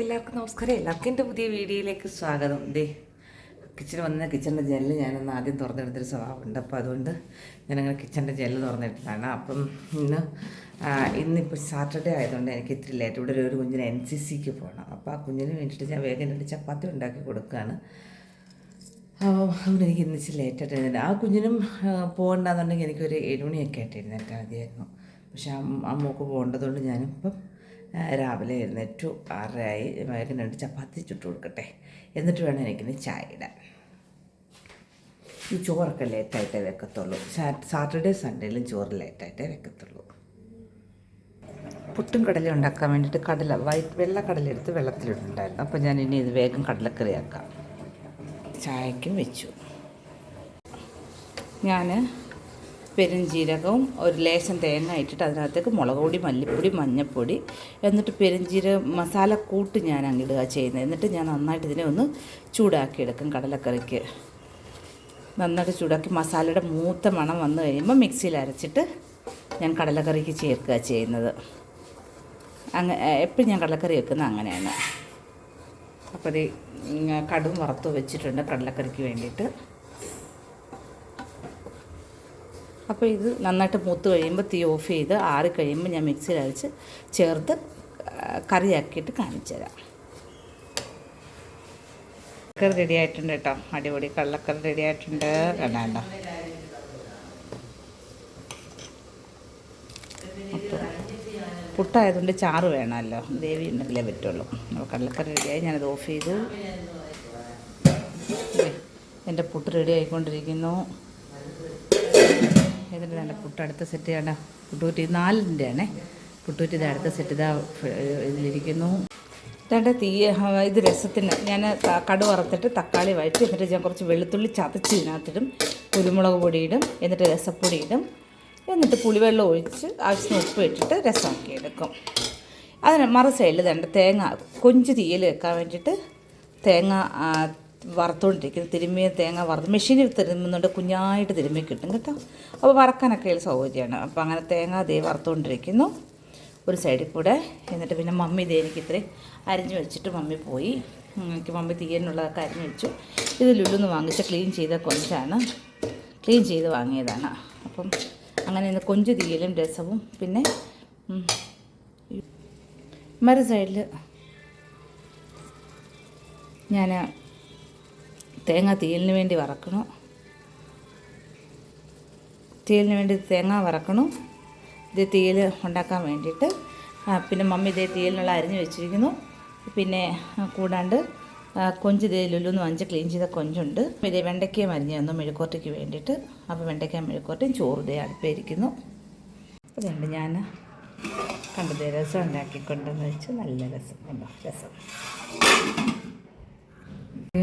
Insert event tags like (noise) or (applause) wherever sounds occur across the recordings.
എല്ലാവർക്കും നമസ്കാരം. എല്ലാവർക്കും എന്റെ പുതിയ വീഡിയോയിലേക്ക് സ്വാഗതം. ദേ കിച്ചൺ വന്ന കിച്ചണിന്റെ ജെല്ല് ഞാനൊന്ന് ആദ്യം തുറന്നെടുത്തൊരു സ്വഭാവമുണ്ട്. അപ്പോൾ അതുകൊണ്ട് ഞാനങ്ങനെ കിച്ചണിന്റെ ജെല്ല് തുറന്നെടുത്തതാണ്. അപ്പം ഇന്ന് ഇന്നിപ്പോൾ സാറ്റർഡേ ആയതുകൊണ്ട് എനിക്ക് ഇത്തിരി ലേറ്റ് ഇവിടെ ഒരു കുഞ്ഞിന് എൻ സി സിക്ക് പോകണം അപ്പോൾ ആ കുഞ്ഞിന് വേണ്ടിയിട്ട് ഞാൻ വേഗം രണ്ട് ചപ്പാത്തി ഉണ്ടാക്കി കൊടുക്കുകയാണ്. അപ്പോൾ അതുകൊണ്ട് എനിക്ക് ഇന്നിച്ച് ലേറ്റായിട്ട് ആ കുഞ്ഞിനും പോകണ്ടെന്നുണ്ടെങ്കിൽ എനിക്കൊരു ഏഴുമണിയൊക്കെ ആയിട്ട് എഴുന്നേറ്റാൽ മതിയായിരുന്നു. പക്ഷേ ആ മോക്ക് പോകേണ്ടതുകൊണ്ട് ഞാനിപ്പം രാവിലെ എഴുന്നേറ്റു. ആറരയായി വേഗം രണ്ട് ചപ്പാത്തി ചുട്ട് കൊടുക്കട്ടെ. എന്നിട്ട് വേണം എനിക്കിന് ചായ ഇടാൻ. ഈ ചോറൊക്കെ ലേറ്റായിട്ടേ വെക്കത്തുള്ളൂ. സാറ്റർഡേ സൺഡേയിലും ചോറ് ലേറ്റായിട്ടേ വെക്കത്തുള്ളൂ. പുട്ടും കടല ഉണ്ടാക്കാൻ വേണ്ടിയിട്ട് കടല വൈറ്റ് വെള്ള കടല എടുത്ത് വെള്ളത്തിലിട്ടുണ്ടായിരുന്നു അപ്പോൾ ഞാൻ ഇനി ഇത് വേഗം കടലക്കറിയാക്കാം ചായക്കും വെച്ചു. ഞാൻ പെരുംജീരകവും ഒരു ലേശം തേങ്ങ ഇട്ടിട്ട് അതിനകത്തേക്ക് മുളക് പൊടി മല്ലിപ്പൊടി മഞ്ഞൾപ്പൊടി എന്നിട്ട് പെരുംജീരക മസാല കൂട്ട് ഞാൻ അങ്ങിടുക ചെയ്യുന്നത്. എന്നിട്ട് ഞാൻ നന്നായിട്ട് ഇതിനെ ഒന്ന് ചൂടാക്കി എടുക്കും കടലക്കറിക്ക്. നന്നായിട്ട് ചൂടാക്കി മസാലയുടെ മൂത്ത മണം വന്നു കഴിയുമ്പോൾ മിക്സിയിൽ അരച്ചിട്ട് ഞാൻ കടലക്കറിക്ക് ചേർക്കുക ചെയ്യുന്നത്. അങ്ങ എപ്പോഴും ഞാൻ കടലക്കറി വെക്കുന്നത് അങ്ങനെയാണ്. അപ്പോൾ ഇത് കടും വറുത്ത് വെച്ചിട്ടുണ്ട് കടലക്കറിക്ക് വേണ്ടിയിട്ട്. അപ്പോൾ ഇത് നന്നായിട്ട് മൂത്ത് കഴിയുമ്പോൾ തീ ഓഫ് ചെയ്ത് ആറി കഴിയുമ്പോൾ ഞാൻ മിക്സിയിൽ അരച്ച് ചേർത്ത് കറിയാക്കിയിട്ട് കാണിച്ചു തരാം. കറി റെഡി ആയിട്ടുണ്ട് കേട്ടോ. അടിപൊളി കള്ളക്കറി റെഡി ആയിട്ടുണ്ട്. കണ്ടോ പുട്ടായതുകൊണ്ട് ചാറ് വേണമല്ലോ. ദേവി ഉണ്ടെങ്കിലേ പറ്റുള്ളൂ. അപ്പോൾ കടലക്കറി റെഡിയായി ഞാനത് ഓഫ് ചെയ്തു. എന്റെ പുട്ട് റെഡി ആയിക്കൊണ്ടിരിക്കുന്നു. ഇതിന്റെ നല്ല പുട്ട് അടുത്ത സെറ്റ് ചെയ്യണ്ട പുട്ടുകുറ്റി നാലിന്റെ ആണേ അടുത്ത സെറ്റ് ഇതാ ഇതിലിരിക്കുന്നു. രണ്ട് തീ ഇത് രസത്തിന് ഞാൻ കടു വറുത്തിട്ട് തക്കാളി വഴറ്റി എന്നിട്ട് ഞാൻ കുറച്ച് വെളുത്തുള്ളി ചതച്ച് ഇതിനകത്തിടും. കുരുമുളക് ഇടും എന്നിട്ട് രസപ്പൊടി ഇടും. എന്നിട്ട് പുളിവെള്ളം ഒഴിച്ച് ആവശ്യത്തിന് ഉപ്പ് ഇട്ടിട്ട് രസമാക്കി എടുക്കും. അതിന് മറു സൈഡിൽ രണ്ട് തേങ്ങ കൊഞ്ച് തീയിൽ വെക്കാൻ വേണ്ടിയിട്ട് തേങ്ങ വറുത്തുകൊണ്ടിരിക്കുന്നത് തിരുമ്മിയ തേങ്ങ വറുത്ത് മെഷീനിൽ തിരുമ്മുന്നുണ്ട്. കുഞ്ഞായിട്ട് തിരുമ്മി കിട്ടും കേട്ടോ. അപ്പോൾ വറക്കാനൊക്കെ ഒരു സൗകര്യമാണ്. അപ്പോൾ അങ്ങനെ തേങ്ങ ദേ വറുത്തുകൊണ്ടിരിക്കുന്നു ഒരു സൈഡിൽ കൂടെ. എന്നിട്ട് പിന്നെ മമ്മി ഇതേ എനിക്ക് ഇത്രയും അരിഞ്ഞ് വെച്ചിട്ട് മമ്മി പോയി. എനിക്ക് മമ്മി തീയനുള്ളതൊക്കെ അരിഞ്ഞ് വെച്ചു. ഇത് ലുല്ലുന്ന് വാങ്ങിച്ച് ക്ലീൻ ചെയ്ത കൊഞ്ചാണ്. ക്ലീൻ ചെയ്ത് വാങ്ങിയതാണ്. അപ്പം അങ്ങനെ ഇന്ന് കൊഞ്ച് തീയലും രസവും. പിന്നെ മറു സൈഡിൽ ഞാൻ തേങ്ങ തീലിന് വേണ്ടി വറക്കണു. തീലിന് വേണ്ടി തേങ്ങ വറക്കണു. ഇത് തീൽ ഉണ്ടാക്കാൻ വേണ്ടിയിട്ട്. പിന്നെ മമ്മി ഇതേ തീലിനുള്ള അരിഞ്ഞ് വെച്ചിരിക്കുന്നു. പിന്നെ കൂടാണ്ട് കൊഞ്ച് ഇതേ ലുലുന്ന് വഞ്ച് ക്ലീൻ ചെയ്ത കൊഞ്ചുണ്ട്. ഇതേ വെണ്ടയ്ക്കയും അരിഞ്ഞ് തന്നു മെഴുക്കോട്ടയ്ക്ക് വേണ്ടിയിട്ട്. അപ്പോൾ വെണ്ടയ്ക്ക മെഴുക്കോട്ടയും ചോറ് ഇതേ അടുപ്പിരിക്കുന്നു. അതുകൊണ്ട് ഞാൻ കണ്ടത് രസം ഉണ്ടാക്കിക്കൊണ്ടെന്ന് വെച്ച് നല്ല രസം. കണ്ടോ? രസം.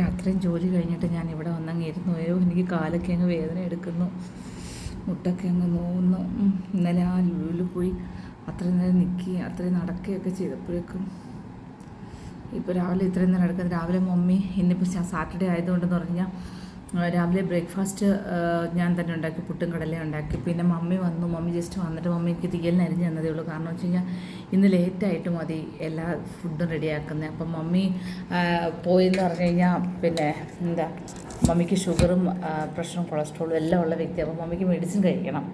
അത്രയും ജോലി കഴിഞ്ഞിട്ട് ഞാൻ ഇവിടെ വന്നങ്ങ് ഇരുന്നു. അയ്യോ എനിക്ക് കാലൊക്കെ അങ്ങ് വേദന എടുക്കുന്നു. മുട്ടൊക്കെ അങ്ങ് നോവുന്നു. ഇന്നലെ ആ ലുലുവിൽ പോയി അത്രയും നേരം നിൽക്കുകയും അത്രയും നടക്കുകയൊക്കെ ചെയ്തപ്പോഴേക്കും ഇപ്പോൾ രാവിലെ ഇത്രയും നേരം നടക്കുന്നത്. രാവിലെ മമ്മി ഇന്നിപ്പോൾ സാറ്റർഡേ ആയതുകൊണ്ടെന്ന് പറഞ്ഞാൽ രാവിലെ ബ്രേക്ക്ഫാസ്റ്റ് ഞാൻ തന്നെ ഉണ്ടാക്കി പുട്ടും കടലയും ഉണ്ടാക്കി. പിന്നെ മമ്മി വന്നു. മമ്മി ജസ്റ്റ് വന്നിട്ട് മമ്മിക്ക് തീയലിന് അരിഞ്ഞ് തന്നതേ ഉള്ളൂ. കാരണം വെച്ച് കഴിഞ്ഞാൽ ഇന്ന് ലേറ്റായിട്ട് മതി എല്ലാ ഫുഡും റെഡിയാക്കുന്നത് അപ്പം മമ്മി പോയിന്ന് പറഞ്ഞു കഴിഞ്ഞാൽ പിന്നെ എന്താ മമ്മിക്ക് ഷുഗറും പ്രഷറും കൊളസ്ട്രോളും എല്ലാം ഉള്ള വ്യക്തി. അപ്പോൾ മമ്മിക്ക് മെഡിസിൻ കഴിക്കണം.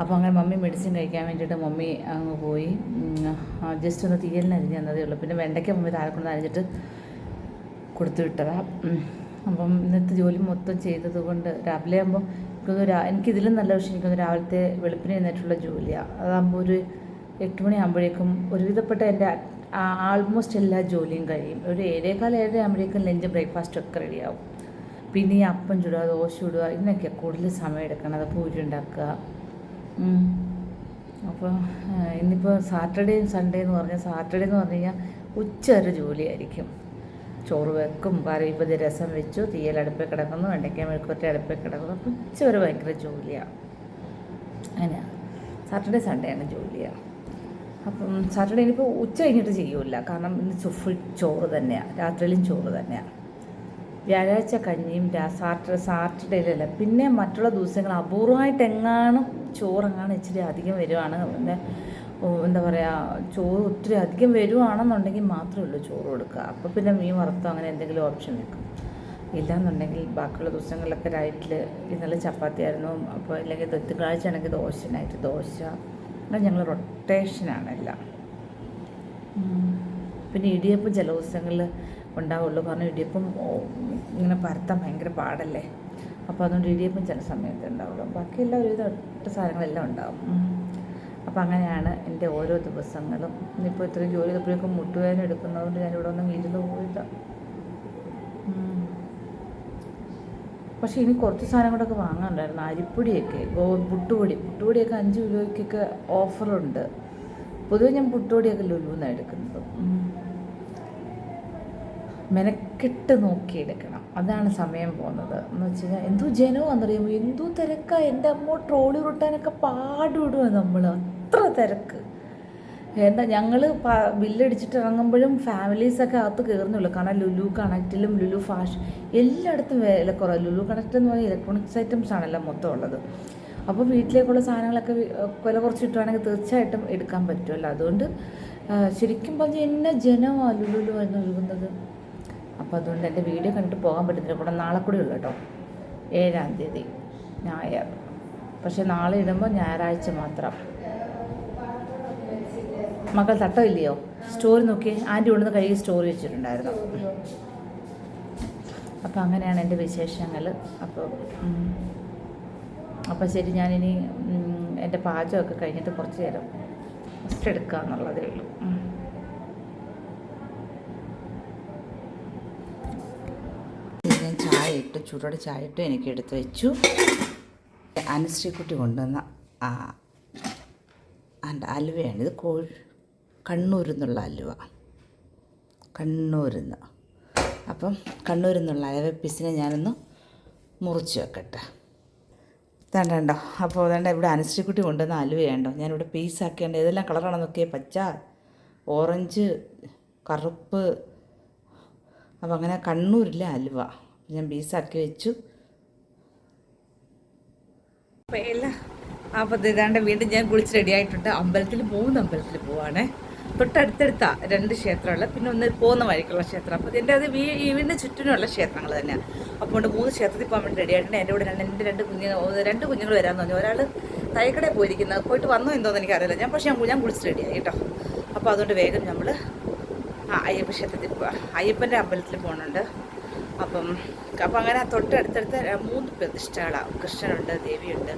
അപ്പോൾ അങ്ങനെ മമ്മി മെഡിസിൻ കഴിക്കാൻ വേണ്ടിയിട്ട് മമ്മി അങ്ങ് പോയി. ജസ്റ്റ് ഒന്ന് തീയലിന് അരിഞ്ഞ് തന്നതേ ഉള്ളൂ. പിന്നെ വെണ്ടയ്ക്ക മമ്മി താഴെ കൊണ്ട് അരിഞ്ഞിട്ട് കൊടുത്തു വിട്ടതാ. ഉം. അപ്പം ഇന്നത്തെ ജോലി മൊത്തം ചെയ്തത് കൊണ്ട് രാവിലെ ആകുമ്പോൾ എനിക്കൊന്ന് രാ എനിക്കിതിലും നല്ല പക്ഷേ എനിക്കൊന്ന് രാവിലത്തെ വെളുപ്പിന് എഴുന്നേറ്റുള്ള ജോലിയാണ് അതാകുമ്പോൾ ഒരു എട്ട് മണിയാകുമ്പോഴേക്കും ഒരുവിധപ്പെട്ട എന്റെ ആൾമോസ്റ്റ് എല്ലാ ജോലിയും കഴിയും. ഒരു ഏഴേക്കാൽ ഏഴര ആകുമ്പോഴേക്കും ലഞ്ച് ബ്രേക്ക്ഫാസ്റ്റ് ഒക്കെ റെഡിയാവും പിന്നെ ഈ അപ്പം ചുടുക ദോശ ഇടുക ഇതിനൊക്കെ കൂടുതൽ സമയം എടുക്കണം. പൂരി ഉണ്ടാക്കുക. അപ്പോൾ ഇന്നിപ്പോൾ സാറ്റർഡേയും സൺഡേ എന്ന് പറഞ്ഞാൽ സാറ്റർഡേ എന്ന് പറഞ്ഞു കഴിഞ്ഞാൽ ഉച്ച വരെ ജോലിയായിരിക്കും. ചോറ് വെക്കും കറി രസം വെച്ചു തീയൽ അടുപ്പിൽ കിടക്കുന്നു വെണ്ടയ്ക്ക മെഴുക്കുവരട്ടി അടുപ്പിൽ കിടക്കുന്നു. ഉച്ച വരെ ഭയങ്കര ജോലിയാണ് അങ്ങനെയാണ് സാറ്റർഡേ സൺഡേ ആണ് ജോലിയാണ് അപ്പം സാറ്റർഡേ ഇനിയിപ്പോൾ ഉച്ച കഴിഞ്ഞിട്ട് ചെയ്യൂല കാരണം ഇന്ന് ഫുൾ ചോറ് തന്നെയാണ് രാത്രിയിലും ചോറ് തന്നെയാണ് വ്യാഴാഴ്ച കഞ്ഞിയും സാറ്റർഡേ സാറ്റർഡേയിലല്ല. പിന്നെ മറ്റുള്ള ദിവസങ്ങൾ അപൂർവമായിട്ട് എങ്ങാനും ചോറെങ്ങാനും ഇച്ചിരി അധികം വരുവാണ്. പിന്നെ എന്താ പറയുക ചോറ് ഒത്തിരി അധികം വരുവാണെന്നുണ്ടെങ്കിൽ മാത്രമേ ഉള്ളൂ ചോറ് കൊടുക്കുക. അപ്പോൾ പിന്നെ മീൻ വറുത്തോ അങ്ങനെ എന്തെങ്കിലും ഓപ്ഷൻ വെക്കും. ഇല്ലാന്നുണ്ടെങ്കിൽ ബാക്കിയുള്ള ദിവസങ്ങളിലൊക്കെ നൈറ്റിൽ ഇന്നലെ ചപ്പാത്തി ആയിരുന്നു. അപ്പോൾ അല്ലെങ്കിൽ തിങ്കളാഴ്ച ആണെങ്കിൽ ദോശ നൈറ്റ് ദോശ. അങ്ങനെ ഞങ്ങൾ റൊട്ടേഷനാണ് എല്ലാം. പിന്നെ ഇടിയപ്പം ചില ദിവസങ്ങളിൽ ഉണ്ടാവുള്ളൂ. കാരണം ഇടിയപ്പം ഇങ്ങനെ പരത്താൻ ഭയങ്കര പാടല്ലേ. അപ്പോൾ അതുകൊണ്ട് ഇടിയപ്പം ചില സമയത്ത് ഉണ്ടാവുള്ളൂ. ബാക്കിയെല്ലാം ഒരുവിധം ഒറ്റ സാധനങ്ങളെല്ലാം ഉണ്ടാവും. ഉം. അപ്പോൾ അങ്ങനെയാണ് എന്റെ ഓരോ ദിവസങ്ങളും. ഇന്നിപ്പോൾ ഇത്രയും ജോലി ചെയ്തപ്പോഴേക്കും മുട്ടുവേദന എടുക്കുന്നതുകൊണ്ട് ഞാനിവിടെ ഒന്നും ഇരുന്ന് പോയില്ല. പക്ഷേ ഇനി കുറച്ച് സാധനം കൂടെയൊക്കെ വാങ്ങാനുണ്ടായിരുന്നു. അരിപ്പൊടിയൊക്കെ ഗോ പുട്ടുപൊടി. പുട്ടുപൊടിയൊക്കെ അഞ്ച് കിലോയ്ക്കൊക്കെ ഓഫറുണ്ട്. പൊതുവെ ഞാൻ പുട്ടുപൊടിയൊക്കെ ലുലുന്നാണ് എടുക്കുന്നത്. മെനക്കെട്ട് നോക്കി എടുക്കണം. അതാണ് സമയം പോകുന്നത്. എന്ന് വെച്ച് കഴിഞ്ഞാൽ എന്തോ ജനവും അന്നറിയുമ്പോൾ എന്തോ തിരക്കാ. എന്റെ അമ്മ ട്രോളി ഉരുട്ടാനൊക്കെ പാടുവിടുക നമ്മൾ അത്ര തിരക്ക്. എന്താ ഞങ്ങൾ ബില്ലടിച്ചിട്ട് ഇറങ്ങുമ്പോഴും ഫാമിലീസൊക്കെ അകത്ത് കയറുന്നുള്ളൂ കാരണം ലുലു കണക്റ്റിലും ലുലു ഫാഷൻ എല്ലായിടത്തും വില കുറവ്. ലുലു കണക്റ്റ് എന്ന് പറഞ്ഞാൽ ഇലക്ട്രോണിക്സ് ഐറ്റംസ് ആണല്ലോ മൊത്തം ഉള്ളത്. അപ്പോൾ വീട്ടിലേക്കുള്ള സാധനങ്ങളൊക്കെ വില കുറച്ച് കിട്ടുവാണെങ്കിൽ തീർച്ചയായിട്ടും എടുക്കാൻ പറ്റുമല്ലോ അതുകൊണ്ട് ശരിക്കും പറഞ്ഞാൽ എന്നെ ജനമാണ് ലുലുലു എന്ന് ഒഴുകുന്നത്. അപ്പോൾ അതുകൊണ്ട് എന്റെ വീഡിയോ കണ്ടിട്ട് പോകാൻ പറ്റുന്നില്ല കൂടെ നാളെ കൂടി ഉള്ളു കേട്ടോ. ഏഴാം തീയതി. ഞായർ. പക്ഷേ നാളെ ഇടുമ്പോൾ ഞായറാഴ്ച മാത്രം. മക്കൾ തട്ടമില്ലയോ? സ്റ്റോറി നോക്കി ആന്റി കൊണ്ടുവന്ന് കഴുകി സ്റ്റോറി വെച്ചിട്ടുണ്ടായിരുന്നു. അപ്പോൾ അങ്ങനെയാണ് എന്റെ വിശേഷങ്ങൾ അപ്പോൾ അപ്പം അപ്പോൾ ശരി ഞാനിനി എന്റെ പാചകമൊക്കെ കഴിഞ്ഞിട്ട് കുറച്ച് നേരം റെസ്റ്റ് എടുക്കുക എന്നുള്ളതേ ഉള്ളൂ ഞാൻ ചായ ഇട്ട് ചൂടോടെ ചായ ഇട്ട് എനിക്ക് എടുത്ത് വെച്ചു. അനുശ്രീക്കുട്ടി കൊണ്ടുവന്ന അതിന്റെ അലുവയാണ്. ഇത് കോഴി കണ്ണൂരിൽ നിന്നുള്ള അലുവ. കണ്ണൂരിൽ നിന്ന്. അപ്പം കണ്ണൂരിൽ നിന്നുള്ള അലുവ പീസിനെ ഞാനൊന്ന് മുറിച്ച് വെക്കട്ടെ. തേണ്ടോ അപ്പോൾ അതാണ്ട് ഇവിടെ അനുശ്രീക്കുട്ടി കൊണ്ടുവന്ന അലുവയുണ്ടോ ഞാനിവിടെ പീസാക്കേണ്ട ഏതെല്ലാം കളറാണ് നോക്കിയാൽ പച്ച ഓറഞ്ച് കറുപ്പ്. അപ്പോൾ അങ്ങനെ കണ്ണൂരിലെ അലുവ ഞാൻ പീസാക്കി വെച്ചു. അപ്പോൾ അപ്പോൾ ഇതാണ്ട് വീണ്ടും ഞാൻ കുളിച്ച് റെഡി ആയിട്ടുണ്ട്. അമ്പലത്തിൽ മൂന്ന് അമ്പലത്തിൽ പോവാണേ. തൊട്ടടുത്തടുത്താ രണ്ട് ക്ഷേത്രമുള്ള പിന്നെ ഒന്ന് പോകുന്ന വഴിക്കുള്ള ക്ഷേത്രം. അപ്പോൾ എന്റെ അത് വീ വീടിന്റെ ചുറ്റിനുള്ള ക്ഷേത്രങ്ങൾ തന്നെയാണ് അപ്പോൾ മൂന്ന് ക്ഷേത്രത്തിൽ പോകാൻ വേണ്ടി റെഡി ആയിട്ടുണ്ട്. എന്റെ കൂടെ രണ്ട് രണ്ട് കുഞ്ഞുങ്ങൾ രണ്ട് കുഞ്ഞുങ്ങൾ വരാമെന്ന് പറഞ്ഞു. ഒരാൾ തൈക്കടയിൽ പോയിരിക്കുന്നത് പോയിട്ട് വന്നോ എന്തോന്ന് എനിക്കറിയില്ല. ഞാൻ പക്ഷേ ഞാൻ ഞാൻ കുളിച്ച് റെഡിയായി കേട്ടോ. അപ്പോൾ അതുകൊണ്ട് വേഗം നമ്മൾ ആ അയ്യപ്പ ക്ഷേത്രത്തിൽ പോവാം. അയ്യപ്പന്റെ അമ്പലത്തിൽ പോകുന്നുണ്ട് അപ്പം അപ്പം അങ്ങനെ തൊട്ടടുത്തടുത്ത് മൂന്ന് പ്രതിഷ്ഠകളാണ് കൃഷ്ണനുണ്ട് ദേവിയുണ്ട്.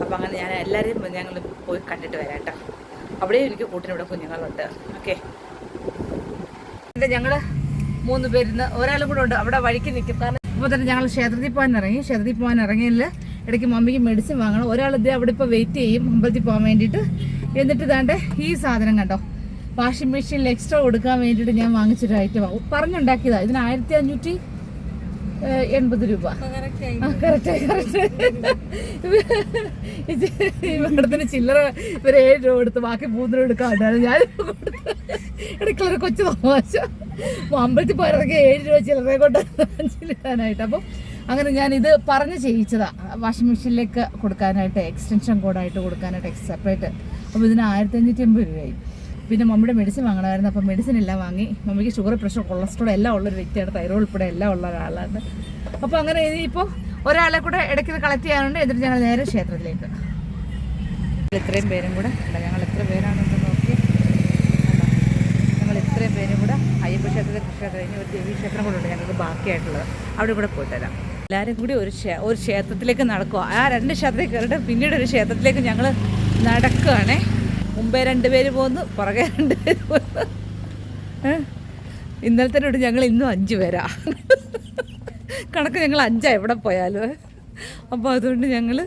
അപ്പം അങ്ങനെ ഞാൻ എല്ലാവരെയും ഞങ്ങൾ പോയി കണ്ടിട്ട് വരാം കേട്ടോ. അവിടെയും എനിക്ക് കൂട്ടിനിവിടെ കുഞ്ഞുങ്ങളുണ്ട്. ഓക്കെ. എന്നിട്ട് ഞങ്ങൾ മൂന്ന് പേരിന്ന് ഒരാളും കൂടെ ഉണ്ട്. അവിടെ വഴിക്ക് നിൽക്കും കാരണം തന്നെ ഞങ്ങൾ ക്ഷേത്രത്തിൽ പോകാൻ ഇറങ്ങി. ക്ഷേത്രത്തിൽ പോകാൻ ഇറങ്ങിയതിൽ ഇടയ്ക്ക് മമ്മിക്ക് മെഡിസിൻ വാങ്ങണം. ഒരാൾ ഇത് അവിടെ ഇപ്പോൾ വെയിറ്റ് ചെയ്യും. അമ്പലത്തിൽ പോകാൻ വേണ്ടിയിട്ട്. എന്നിട്ട് ഇതാണ്ട് ഈ സാധനം കണ്ടോ? വാഷിംഗ് മെഷീനിൽ എക്സ്ട്രാ കൊടുക്കാൻ വേണ്ടിയിട്ട് ഞാൻ വാങ്ങിച്ചൊരു ഐറ്റമാണ് പറഞ്ഞുണ്ടാക്കിയതാണ് ഇതിന് ആയിരത്തി അഞ്ഞൂറ്റി എൺപത് രൂപ. കറക്റ്റ് കറക്റ്റ് ഇവിടത്തിന് ചില്ലറ ഇവർ ഏഴ് രൂപ എടുത്ത് ബാക്കി മൂന്ന് രൂപ എടുക്കാണ്ടാണ് ഞാൻ ഇടയ്ക്കുള്ള കൊച്ചു തമാശ. അമ്പലത്തിൽ പോയിറങ്ങി ഏഴ് രൂപ ചില്ലറ കൊണ്ട് ചില്ലാനായിട്ട്. അപ്പം അങ്ങനെ ഞാൻ ഇത് പറഞ്ഞ് ചെയ്യിച്ചതാ. വാഷിംഗ് മെഷീനിലേക്ക് കൊടുക്കാനായിട്ട് എക്സ്റ്റൻഷൻ കോഡായിട്ട് കൊടുക്കാനായിട്ട് സെപ്പറേറ്റ് അപ്പോൾ ഇതിന് ആയിരത്തി അഞ്ഞൂറ്റി എൺപത് രൂപയായി. പിന്നെ മമ്മിയുടെ മെഡിസിൻ വാങ്ങണമായിരുന്നു. അപ്പോൾ മെഡിസിൻ എല്ലാം വാങ്ങി. മമ്മിക്ക് ഷുഗർ പ്രഷർ കൊളസ്ട്രോൾ എല്ലാം ഉള്ളൊരു വ്യക്തിയാണ്. തൈറോയ്ഡ് ഉൾപ്പെടെ എല്ലാം ഉള്ള ഒരാളാണ്. അപ്പോൾ അങ്ങനെ ഇനിയിപ്പോൾ ഒരാളെ കൂടെ ഇടയ്ക്ക് കളക്ട് ചെയ്യാനുണ്ട്. എന്നിട്ട് ഞങ്ങൾ നേരെ ക്ഷേത്രത്തിലേക്ക്. ഇത്രയും പേരും കൂടെ ഞങ്ങൾ എത്ര പേരാണെന്ന് നോക്കി? ഞങ്ങൾ ഇത്രയും പേരും കൂടെ അയ്യപ്പ ക്ഷേത്രത്തിൽ കൃഷി കഴിഞ്ഞ് ഒരു ദേവീ ക്ഷേത്രം കൂടെ ഉണ്ട് ഞങ്ങൾക്ക് ബാക്കിയായിട്ടുള്ളത്. അവിടെ കൂടെ പോയി തരാം. എല്ലാവരും കൂടി ഒരു ഒരു ക്ഷേത്രത്തിലേക്ക് നടക്കുക ആ രണ്ട് ക്ഷേത്രത്തിൽ കയറിയിട്ട് പിന്നീട് ഒരു ക്ഷേത്രത്തിലേക്ക് ഞങ്ങൾ നടക്കുകയാണേ മുമ്പേ രണ്ടുപേര് പോകുന്നു പുറകെ രണ്ടുപേര് പോന്നു? ഇന്നലത്തെ ഞങ്ങൾ ഇന്നും അഞ്ച് പേരാ. കണക്ക് ഞങ്ങൾ അഞ്ചാ എവിടെ പോയാലും. അപ്പോൾ അതുകൊണ്ട് ഞങ്ങൾ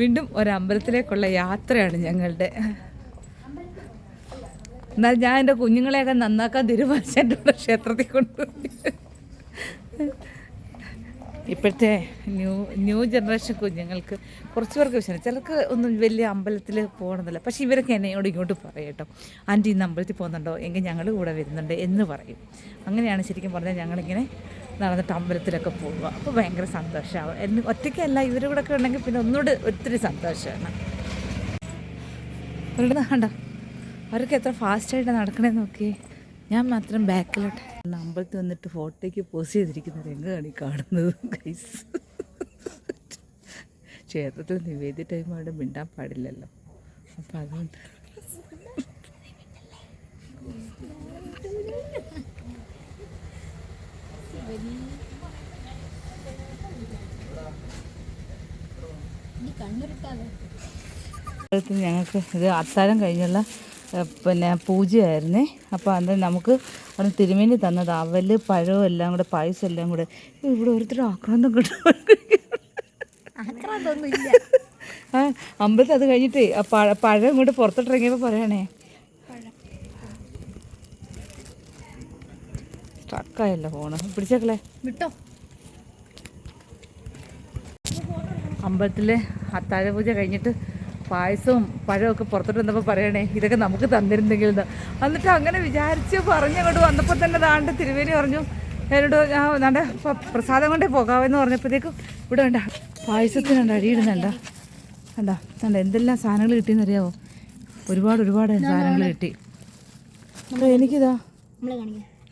വീണ്ടും ഒരമ്പലത്തിലേക്കുള്ള യാത്രയാണ് ഞങ്ങളുടെ. എന്നാൽ ഞാൻ എന്റെ കുഞ്ഞുങ്ങളെയൊക്കെ നന്നാക്കാൻ തീരുമാനിച്ചു എന്റെ ക്ഷേത്രത്തിൽ കൊണ്ടുപോയി ഇപ്പോഴത്തെ ന്യൂ ന്യൂ ജനറേഷൻ കുഞ്ഞുങ്ങൾക്ക് കുറച്ച് പേർക്ക് വിഷയം ചിലർക്ക് ഒന്നും വലിയ അമ്പലത്തിൽ പോകണമെന്നില്ല. പക്ഷെ ഇവരൊക്കെ എന്നോട് ഇങ്ങോട്ട് പറയും കേട്ടോ. ആന്റി ഇന്ന് അമ്പലത്തിൽ പോകുന്നുണ്ടോ? എങ്കിൽ ഞങ്ങൾ കൂടെ വരുന്നുണ്ട് എന്ന് പറയും. അങ്ങനെയാണ് ശരിക്കും പറഞ്ഞാൽ ഞങ്ങളിങ്ങനെ നടന്നിട്ട് അമ്പലത്തിലൊക്കെ പോവുക. അപ്പോൾ ഭയങ്കര സന്തോഷമാവും. എന്ന് ഒറ്റയ്ക്കല്ല ഇവരുടെ ഒക്കെ ഉണ്ടെങ്കിൽ പിന്നെ ഒന്നുകൂടെ ഒത്തിരി സന്തോഷമാണ്. അവരുടെ കണ്ടോ അവരൊക്കെ എത്ര ഫാസ്റ്റായിട്ട് നടക്കണേ നോക്കി ഞാൻ മാത്രം ബാക്കിലോട്ട് അമ്പലത്തിൽ വന്നിട്ട് ഫോട്ടോയ്ക്ക് പോസ് ചെയ്തിരിക്കുന്ന രംഗമാണ് ഈ കാണുന്നത് ഗൈസ് ക്ഷേത്രത്തിൽ നിവേദ്യ ടൈം അവിടെ മിണ്ടാൻ പാടില്ലല്ലോ. അപ്പം അതുകൊണ്ട് ഞങ്ങൾക്ക് ഇത് അത്താരം കഴിഞ്ഞുള്ള പിന്നെ പൂജയായിരുന്നേ. അപ്പോൾ അത് നമുക്ക് അവിടെ തിരുമേനി തന്നത് അവൽ പഴവും എല്ലാം കൂടെ പായസം എല്ലാം കൂടെ. ഇവിടെ ഓരോരുത്തർ ആക്രാന്തം കിട്ടും ആ അമ്പലത്തിൽ അത് കഴിഞ്ഞിട്ടേ ആ പഴ പഴം ഇങ്ങോട്ട് പുറത്തോട്ടിറങ്ങിയപ്പോൾ പറയണേ. സ്ട്രക്കായല്ലോ ഫോണ് പിടിച്ചേക്കളെ. വിട്ടോ. അമ്പലത്തിലെ അത്താഴ പൂജ കഴിഞ്ഞിട്ട് പായസവും പഴമൊക്കെ പുറത്തോട്ട് വന്നപ്പോൾ പറയണേ ഇതൊക്കെ നമുക്ക് തന്നിരുന്നെങ്കിൽ എന്ന് എന്നിട്ട് അങ്ങനെ വിചാരിച്ച് പറഞ്ഞങ്ങോട്ട് വന്നപ്പോൾ തന്നെ ദാണ്ട് തിരുവേലി പറഞ്ഞു എന്നോട് ഞാൻ നല്ല പ്രസാദം കൊണ്ടേ പോകാമെന്ന് പറഞ്ഞപ്പോഴത്തേക്കും ഇവിടെ വേണ്ട പായസത്തിനുണ്ട് അടിയിടുന്നുണ്ട കണ്ട കണ്ട എന്തെല്ലാം സാധനങ്ങൾ കിട്ടിയെന്നറിയാവോ? ഒരുപാട് ഒരുപാട് സാധനങ്ങൾ കിട്ടി. അപ്പോൾ എനിക്കിതാ കണ്ട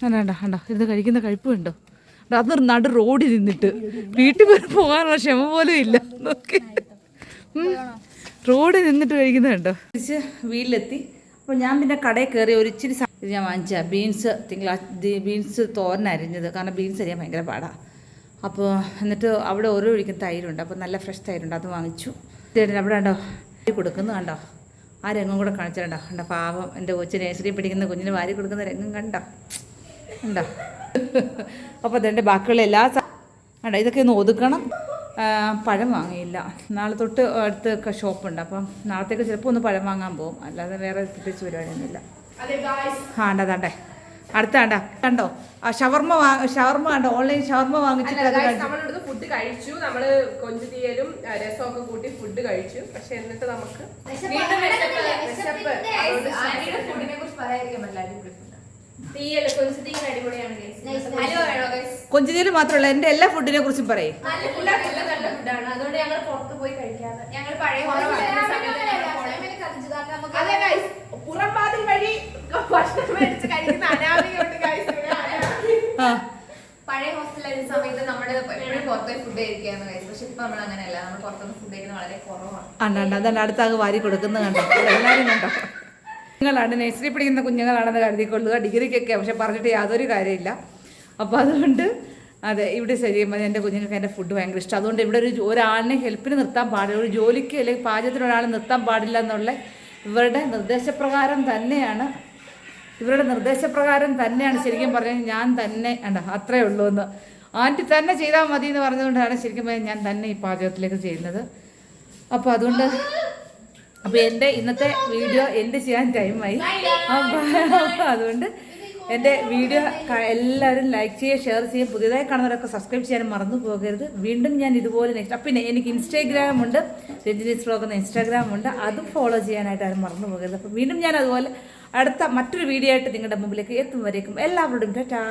വേണ്ട വേണ്ട വേണ്ട ഇത് കഴിക്കുന്ന കഴിപ്പ് കണ്ടോ? അതൊരു അത് നടു റോഡിൽ നിന്നിട്ട് വീട്ടിൽ പോകാനുള്ള ക്ഷമ പോലും ഇല്ല നോക്കി ഉം. റോഡിൽ നിന്നിട്ട് കഴിക്കുന്നുണ്ടോ തിരിച്ച് വീട്ടിലെത്തി. അപ്പോൾ ഞാൻ പിന്നെ കടയിൽ കയറി ഒരു ഇച്ചിരി ഇത് ഞാൻ വാങ്ങിച്ച. ബീൻസ് തിങ്കളാഴ്ച ബീൻസ് തോരൻ അരിഞ്ഞത്. കാരണം ബീൻസ് അരിയാൻ ഭയങ്കര പാടാണ് അപ്പോൾ എന്നിട്ട് അവിടെ ഓരോ ഒഴിക്കുന്ന തൈരുണ്ട്. അപ്പോൾ നല്ല ഫ്രഷ് തൈരുണ്ട്. അത് വാങ്ങിച്ചു. ചേട്ടൻ അവിടെ ഉണ്ടോ കൊടുക്കുന്നു കണ്ടോ? ആ രംഗം കൂടെ കാണിച്ചിട്ടുണ്ടോ കണ്ടോ? പാവം എന്റെ കൊച്ചു നേഴ്സറി പിടിക്കുന്ന കുഞ്ഞിന് വാരി കൊടുക്കുന്ന രംഗം കണ്ടോ? ഉണ്ടോ (laughs) അപ്പോൾ അതെന്റെ ബാക്കിയുള്ള എല്ലാ കണ്ടോ? ഇതൊക്കെ ഒന്ന് ഒതുക്കണം. പഴം വാങ്ങിയില്ല. നാളെ തൊട്ട് അടുത്തൊക്കെ ഷോപ്പുണ്ട്. അപ്പം നാളത്തേക്ക് ചിലപ്പോൾ ഒന്ന് പഴം വാങ്ങാൻ പോകും അല്ലാതെ വേറെ പ്രത്യേകിച്ച് പരിപാടിയൊന്നുമില്ല. ആണ്ടാ താണ്ടേ അടുത്ത കണ്ട കണ്ടോ? ആ ഷവർമ ഷവർമ ഷവർമ്മ കണ്ടോ? ഓൺലൈൻ ഷവർമ വാങ്ങിച്ചിട്ട് ഫുഡ് കഴിച്ചു. നമ്മൾ കൊഞ്ചു തീയലും ആ, രസമൊക്കെ കൂട്ടി ഫുഡ് കഴിച്ചു. പക്ഷെ എന്നിട്ട് നമുക്ക് ഫുഡിനെ കുറിച്ച് പറയാതിരിക്കാൻ പറ്റില്ല. കൊഞ്ചുതീര് മാത്രമല്ല എന്റെ എല്ലാ ഫുഡിനെ കുറിച്ചും പറയും. നല്ല ഫുഡ് നല്ല നല്ല ഫുഡാണ് അതുകൊണ്ട് ഞങ്ങൾ പുറത്ത് പോയി കഴിക്കാതെ ഞങ്ങൾ പഴയ അതെ ഗൈസ് വഴി ഭക്ഷണം മേടിച്ച് കഴിക്കുന്ന അനാമികയുണ്ട് ഗൈസ് ആ. പഴയ ഹോസ്റ്റലായിരുന്ന സമയത്ത് നമ്മൾ എപ്പോഴും പുറത്തുപോയി ഫുഡ് കഴിക്കുകയാണ് കഴിച്ചു പക്ഷെ ഇപ്പൊ നമ്മൾ അങ്ങനെയല്ല. നമ്മൾ പുറത്തുനിന്ന് ഫുഡ് കഴിക്കുന്നത് വളരെ കുറവാണ്. അണ്ട അണ്ട അതല്ല അടുത്താകെ വാരി കൊടുക്കുന്നത് കണ്ടോ? എല്ലാവരും കണ്ടോ? കുഞ്ഞുങ്ങളാണ്. നഴ്സറി പഠിക്കുന്ന കുഞ്ഞുങ്ങളാണെന്ന് കരുതിക്കൊള്ളുക. ഡിഗ്രിക്കൊക്കെ പക്ഷെ പറഞ്ഞിട്ട് യാതൊരു കാര്യമില്ല. അപ്പോൾ അതുകൊണ്ട് അതെ ഇവിടെ ശരിയും എന്റെ കുഞ്ഞുങ്ങൾക്ക് എന്റെ ഫുഡ് ഭയങ്കര ഇഷ്ടം. അതുകൊണ്ട് ഇവിടെ ഒരു ഒരാളിനെ ഹെൽപ്പിന് നിർത്താൻ പാടില്ല. ഒരു ജോലിക്ക് അല്ലെങ്കിൽ പാചകത്തിന് നിർത്താൻ പാടില്ല എന്നുള്ള ഇവരുടെ നിർദ്ദേശപ്രകാരം തന്നെയാണ്. ഇവരുടെ നിർദ്ദേശപ്രകാരം തന്നെയാണ് ശരിക്കും പറഞ്ഞത് ഞാൻ തന്നെ അണ്ട അത്രേ ഉള്ളൂ എന്ന്. ആന്റി തന്നെ ചെയ്താൽ മതി എന്ന് പറഞ്ഞതുകൊണ്ടാണ് ശരിക്കും ഞാൻ തന്നെ ഈ പാചകത്തിലേക്ക് ചെയ്യുന്നത്. അപ്പോൾ അതുകൊണ്ട് അപ്പോൾ എന്റെ ഇന്നത്തെ വീഡിയോ എന്ത് ചെയ്യാൻ ടൈമായി അപ്പോൾ അതുകൊണ്ട് എന്റെ വീഡിയോ എല്ലാവരും ലൈക്ക് ചെയ്യുക ഷെയർ ചെയ്യുക പുതിയതായി കാണുന്നവരൊക്കെ സബ്സ്ക്രൈബ് ചെയ്യാൻ മറന്നു പോകരുത്. വീണ്ടും ഞാൻ ഇതുപോലെ നെക്സ്റ്റ് പിന്നെ എനിക്ക് ഇൻസ്റ്റാഗ്രാം ഉണ്ട്. രഞ്ജിനീസ് ബ്ലോഗ് എന്ന ഇൻസ്റ്റാഗ്രാം ഉണ്ട്. അതും ഫോളോ ചെയ്യാനായിട്ട് ആരും മറന്നു പോകരുത്. അപ്പോൾ വീണ്ടും ഞാൻ അതുപോലെ അടുത്ത മറ്റൊരു വീഡിയോ ആയിട്ട് നിങ്ങളുടെ മുമ്പിലേക്ക് എത്തും വരേക്കും. എല്ലാവരോടും ടാറ്റാ.